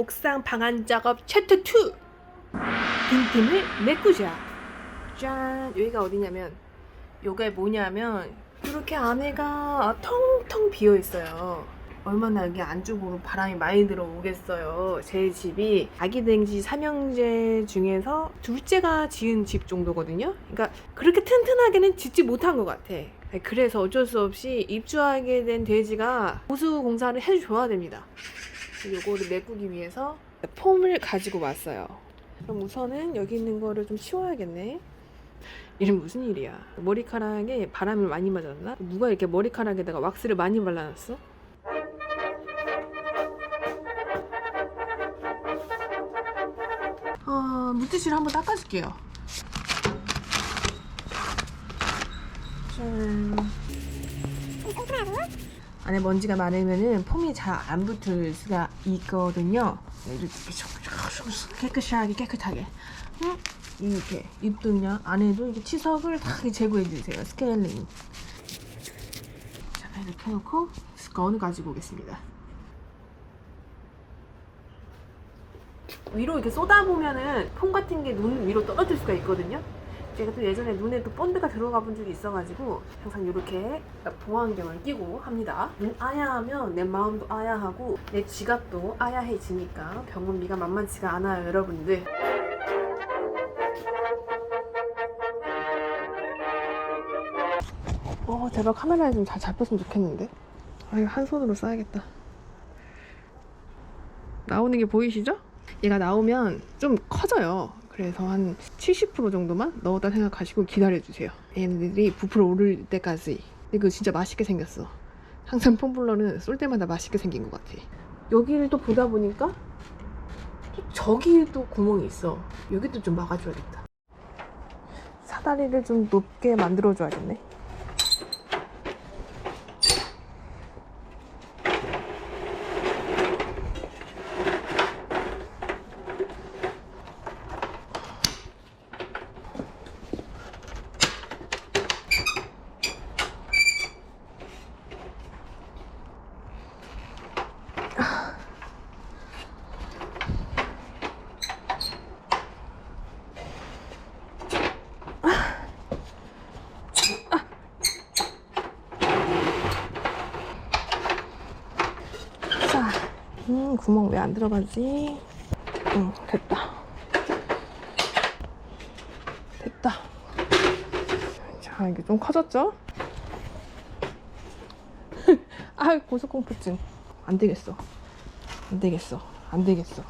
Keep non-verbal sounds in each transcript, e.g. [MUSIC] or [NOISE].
옥상 방안 작업 챕터 2 빈틈을 메꾸자. 짠. 여기가 어디냐면 요게 뭐냐면 이렇게 안에가 텅텅 비어 있어요. 얼마나 여기 안쪽으로 바람이 많이 들어오겠어요. 제 집이 아기 댕지 삼형제 중에서 둘째가 지은 집 정도거든요. 그러니까 그렇게 튼튼하게는 짓지 못한 것 같아. 그래서 어쩔 수 없이 입주하게 된 돼지가 보수 공사를 해줘야 됩니다 요거를 메꾸기 위해서 폼을 가지고 왔어요. 그럼 우선은 여기 있는 거를 좀 치워야겠네. 이름 무슨 일이야? 머리카락에 바람을 많이 맞았나? 누가 이렇게 머리카락에다가 왁스를 많이 발라놨어? 아, 물티슈를 한번 닦아줄게요. 짠. 안에 먼지가 많으면은 폼이 잘 안 붙을 수가 있거든요. 네, 이렇게 깨끗하게 깨끗하게. 음, 이렇게 입도 그냥 안에도 이렇게 치석을 다 제거해 주세요. 스케일링. 자, 이렇게 해놓고 스건을 가지고 오겠습니다. 위로 이렇게 쏟아보면은 폼 같은 게 눈 위로 떨어질 수가 있거든요. 제가 또 예전에 눈에 또 본드가 들어가 본 적이 있어가지고 항상 이렇게 보안경을 끼고 합니다. 눈 아야하면 내 마음도 아야하고 내 지갑도 아야해지니까 병원비가 만만치가 않아요, 여러분들. 어, 제발 카메라에 좀 잘 잡혔으면 좋겠는데. 아, 이거 한 손으로 써야겠다. 나오는 게 보이시죠? 얘가 나오면 좀 커져요. 그래서 한 70% 정도만 넣었다 생각하시고 기다려주세요. 얘네들이 부풀어 오를 때까지. 이거 진짜 맛있게 생겼어. 항상 폼블러는 쏠 때마다 맛있게 생긴 것 같아. 여기를 또 보다 보니까 또 저기 또 구멍이 있어. 여기도 좀 막아줘야겠다. 사다리를 좀 높게 만들어줘야겠네. 자, 음, 구멍 왜 안 들어가지? 응, 됐다. 됐다. 자, 이게 좀 커졌죠? [LAUGHS] 아, 고소공포증. 안 되겠어. 안 되겠어. 안 되겠어.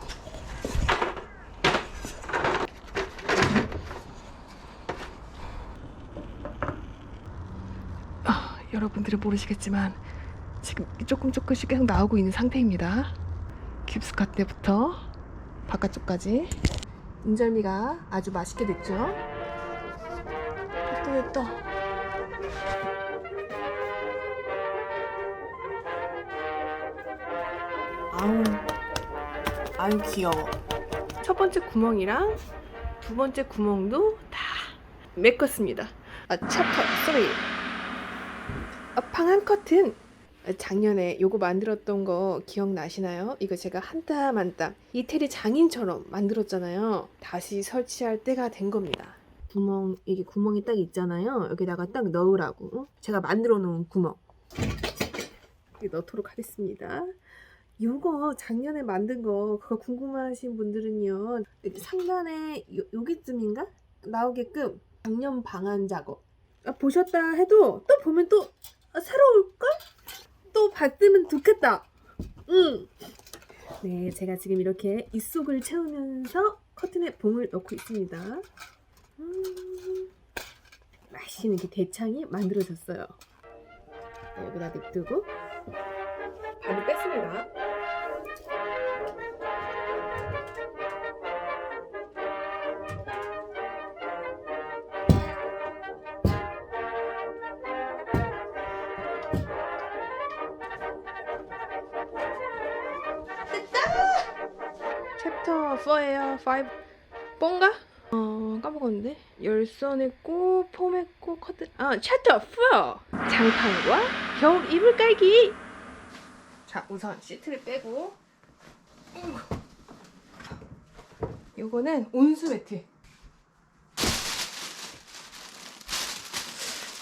아, 여러분들은 모르시겠지만 지금 조금 조금씩 계속 나오고 있는 상태입니다. 깁스컷 때부터 바깥쪽까지 인절미가 아주 맛있게 됐죠. 됐다 됐다. 아우 아유 귀여워. 첫 번째 구멍이랑 두 번째 구멍도 다 메꿨습니다. 아 챕터 3. 아, 방한 커튼 작년에 요거 만들었던 거 기억나시나요? 이거 제가 한 땀 한 땀 이태리 장인처럼 만들었잖아요. 다시 설치할 때가 된 겁니다. 구멍 이게 구멍이 딱 있잖아요. 여기다가 딱 넣으라고 제가 만들어 놓은 구멍 넣도록 하겠습니다. 요거 작년에 만든 거 그거 궁금하신 분들은요 상단에 요, 여기쯤인가 나오게끔 작년 방안 작업 아, 보셨다 해도 또 보면 또 아, 새로울걸? 또 받으면 좋겠다. 응. 네, 제가 지금 이렇게 입속을 채우면서 커튼에 봉을 넣고 있습니다. 음, 맛있는 이렇게 대창이 만들어졌어요. 네, 여기다 냅두고 반을 뺐습니다. 4예요. 5. 뽕가? 어, 까먹었는데. 열선했고, 폼했고, 커튼. 아, 챕터 4. 장판과 겨울 이불 깔기. 자, 우선 시트를 빼고. 요거는 온수 매트.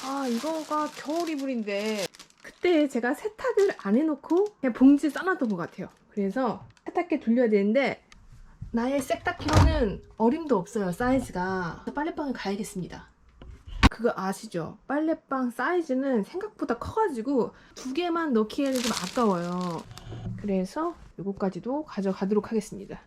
아, 이거가 겨울 이불인데 그때 제가 세탁을 안 해놓고 그냥 봉지에 싸놨던 것 같아요. 그래서 세탁기에 돌려야 되는데 나의 세탁기로는 어림도 없어요, 사이즈가. 빨래방에 가야겠습니다. 그거 아시죠? 빨래방 사이즈는 생각보다 커가지고 두 개만 넣기에는 좀 아까워요. 그래서 요거까지도 가져가도록 하겠습니다.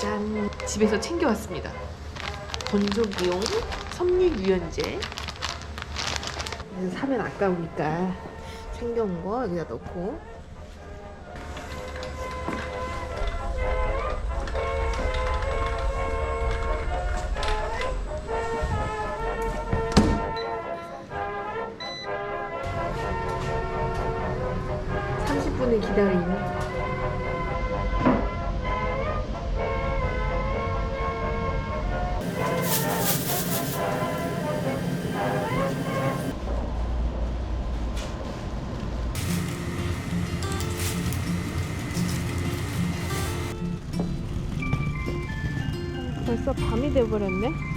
짠! 집에서 챙겨왔습니다. 건조기용 섬유 유연제. 이거 사면 아까우니까 챙겨온 거 여기다 넣고. 벌써 밤이 돼버렸네.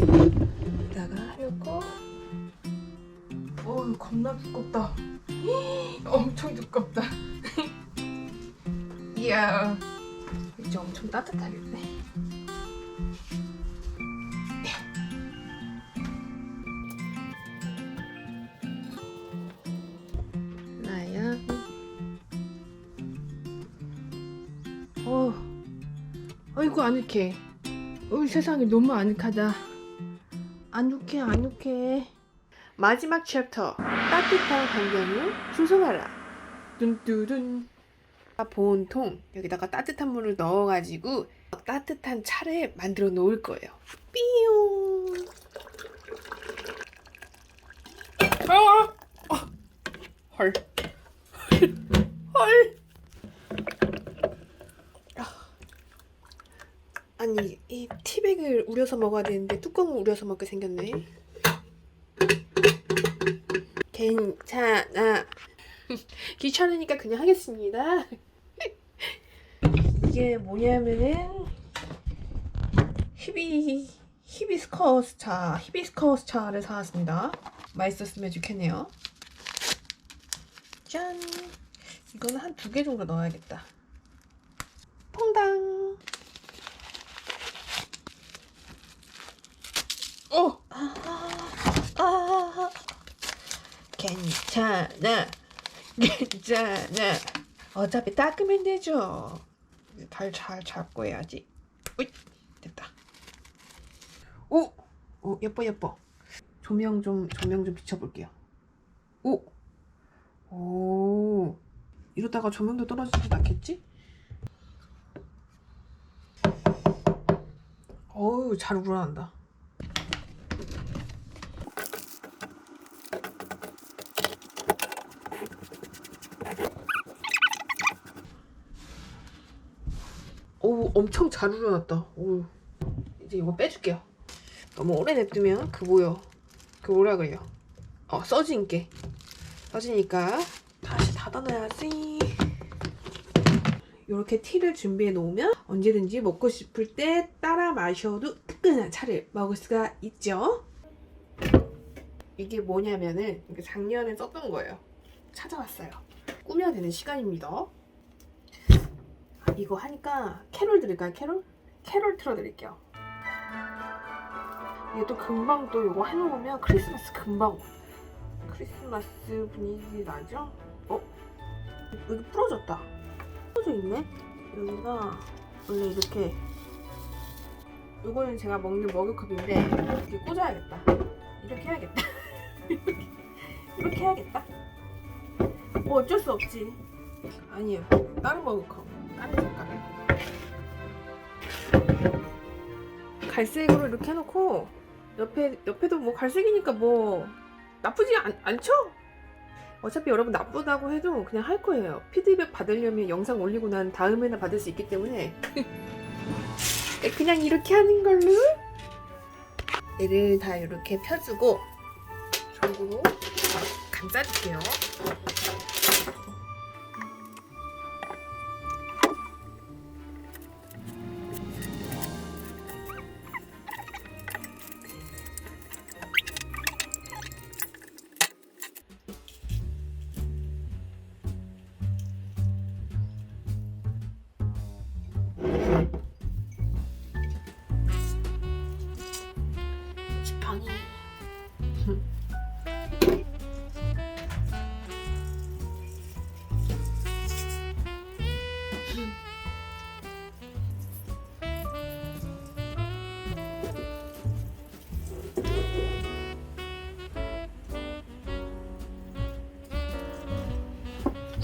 여기다가 해놓고? 어우 겁나 두껍다. 엄청 두껍다. [LAUGHS] 이야 이제 엄청 따뜻하겠네. 나야. 어 아이고 아늑해. 어이 세상에 너무 아늑하다 아늑해 아늑해? 마지막 챕터 따뜻한 환경을 조성하라. 뚠뚜둔. 아, 보온통. 여기다가 따뜻한 물을 넣어가지고 따뜻한 차를 만들어 놓을 거예요. 삐용! 아! 아! 헐. 헐. 아니 이 티백을 우려서 먹어야 되는데 뚜껑을 우려서 먹게 생겼네. 괜찮아. [LAUGHS] 귀찮으니까 그냥 하겠습니다. [LAUGHS] 이게 뭐냐면은 히비 히비스커스 차, 히비스커스 차를 사왔습니다. 맛있었으면 좋겠네요. 짠. 이거는 한 두 개 정도 넣어야겠다. 어. 아, 아. 괜찮아. 괜찮아. 어차피 닦으면 되죠. 발 잘 잡고 해야지. 으이, 됐다. 오! 오, 예뻐, 예뻐. 조명 좀, 조명 좀 비춰볼게요. 오! 오. 이러다가 조명도 떨어지지 않겠지? 어우, 잘 우러난다. 오 엄청 잘 우러났다. 오 이제 이거 빼줄게요. 너무 오래 냅두면 그 뭐요? 그 뭐라 그래요? 어 써진 게 써지니까 다시 닫아놔야지. 이렇게 티를 준비해 놓으면 언제든지 먹고 싶을 때 따라 마셔도 뜨끈한 차를 먹을 수가 있죠. 이게 뭐냐면은 작년에 썼던 거예요. 찾아왔어요. 꾸며야 되는 시간입니다. 아, 이거 하니까 캐롤 들을까요? 캐롤? 캐롤 틀어드릴게요. 이게 또 금방 또 이거 해놓으면 크리스마스 금방 크리스마스 분위기 나죠? 어? 여기 부러졌다. 부러져 있네? 여기가 원래 이렇게 이거는 제가 먹는 머그컵인데 이렇게 꽂아야겠다. 이렇게 해야겠다. 이렇게, [LAUGHS] 이렇게 해야겠다. 뭐 어쩔 수 없지. 아니에요. 다른 머그컵. 다른 색깔. 갈색으로 이렇게 해놓고 옆에 옆에도 뭐 갈색이니까 뭐 나쁘지 않, 않죠? 어차피 여러분 나쁘다고 해도 그냥 할 거예요. 피드백 받으려면 영상 올리고 난 다음에나 받을 수 있기 때문에 [LAUGHS] 그냥 이렇게 하는 걸로 얘를 다 이렇게 펴주고 전구로 감싸줄게요.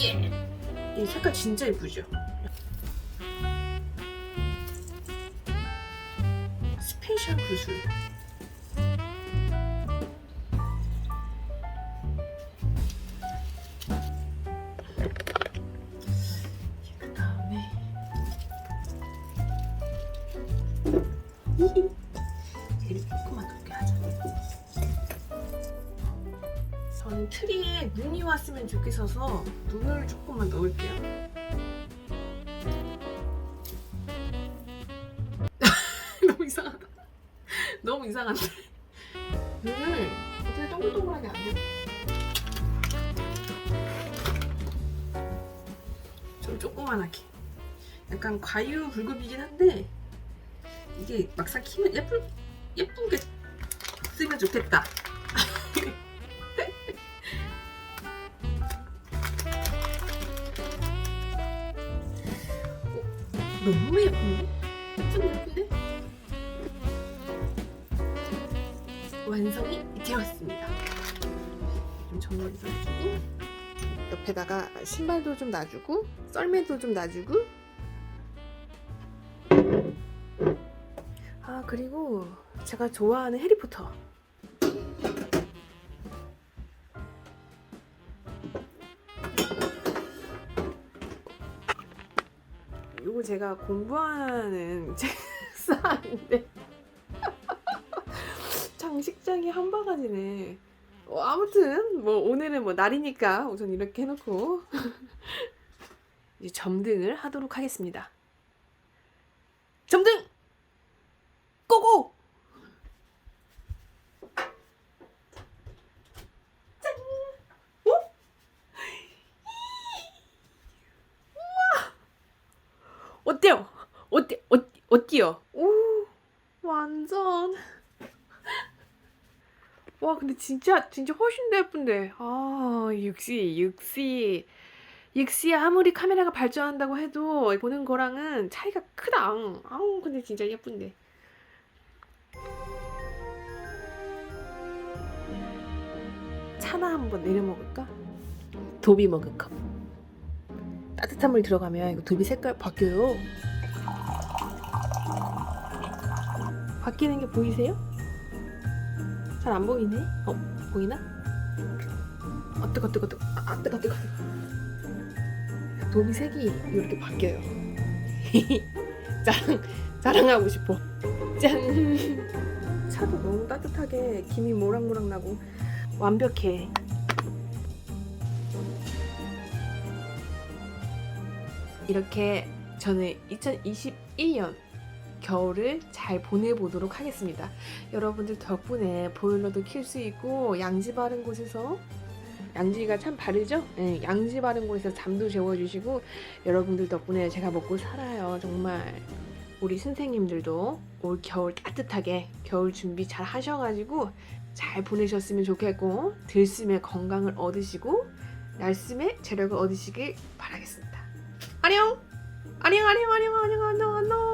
예. 이 색깔 진짜 예쁘죠? 스페셜 구슬. 눈이 왔으면 좋겠어서 눈을 조금만 넣을게요. [LAUGHS] 너무 이상하다. 너무 이상한데. 눈을 어떻게 동글동글하게 안 돼? 좀 조그만하게. 약간 과유 불급이긴 한데 이게 막상 키면 예쁠 예쁘게 쓰면 좋겠다. 너무 예쁜데? 좀 예쁜데? 완성이 되었습니다. 좀 정리를 좀 해주고 옆에다가 신발도 좀 놔주고 썰매도 좀 놔주고 아 그리고 제가 좋아하는 해리포터 이거 제가 공부하는 [LAUGHS] 책상인데. [LAUGHS] 장식장이 한 바가지네. 어, 아무튼 뭐 오늘은 뭐 날이니까 우선 이렇게 해놓고 [LAUGHS] 이제 점등을 하도록 하겠습니다. 점등 고고 짠 어? 우와 어때요? 어때 어, 어때요? 오 완전. [LAUGHS] 와 근데 진짜 진짜 훨씬 더 예쁜데. 아 역시 역시. 역시 아무리 카메라가 발전한다고 해도 보는 거랑은 차이가 크다. 아우 근데 진짜 예쁜데. 차나 한번 내려 먹을까? 도비 먹을 컵. 따뜻한 물 들어가면 이거 도비 색깔 바뀌어요 바뀌는 게 보이세요? 잘 안 보이네. 어, 보이나? 아, 뜨거, 뜨거, 뜨거. 아, 아, 뜨거, 뜨거. 도미 색이 이렇게 바뀌어요. [LAUGHS] 자랑, 자랑하고 싶어. 짠. 차도 너무 따뜻하게 김이 모락모락 나고 완벽해. 이렇게 저는 2021년 겨울을 잘 보내보도록 하겠습니다. 여러분들 덕분에 보일러도 킬 수 있고 양지 바른 곳에서 양지가 참 바르죠? 네, 양지 바른 곳에서 잠도 재워주시고 여러분들 덕분에 제가 먹고 살아요. 정말 우리 선생님들도 올 겨울 따뜻하게 겨울 준비 잘 하셔가지고 잘 보내셨으면 좋겠고 들숨에 건강을 얻으시고 날숨에 체력을 얻으시길 바라겠습니다. 안녕! 안녕 안녕 안녕 안녕 안녕 안녕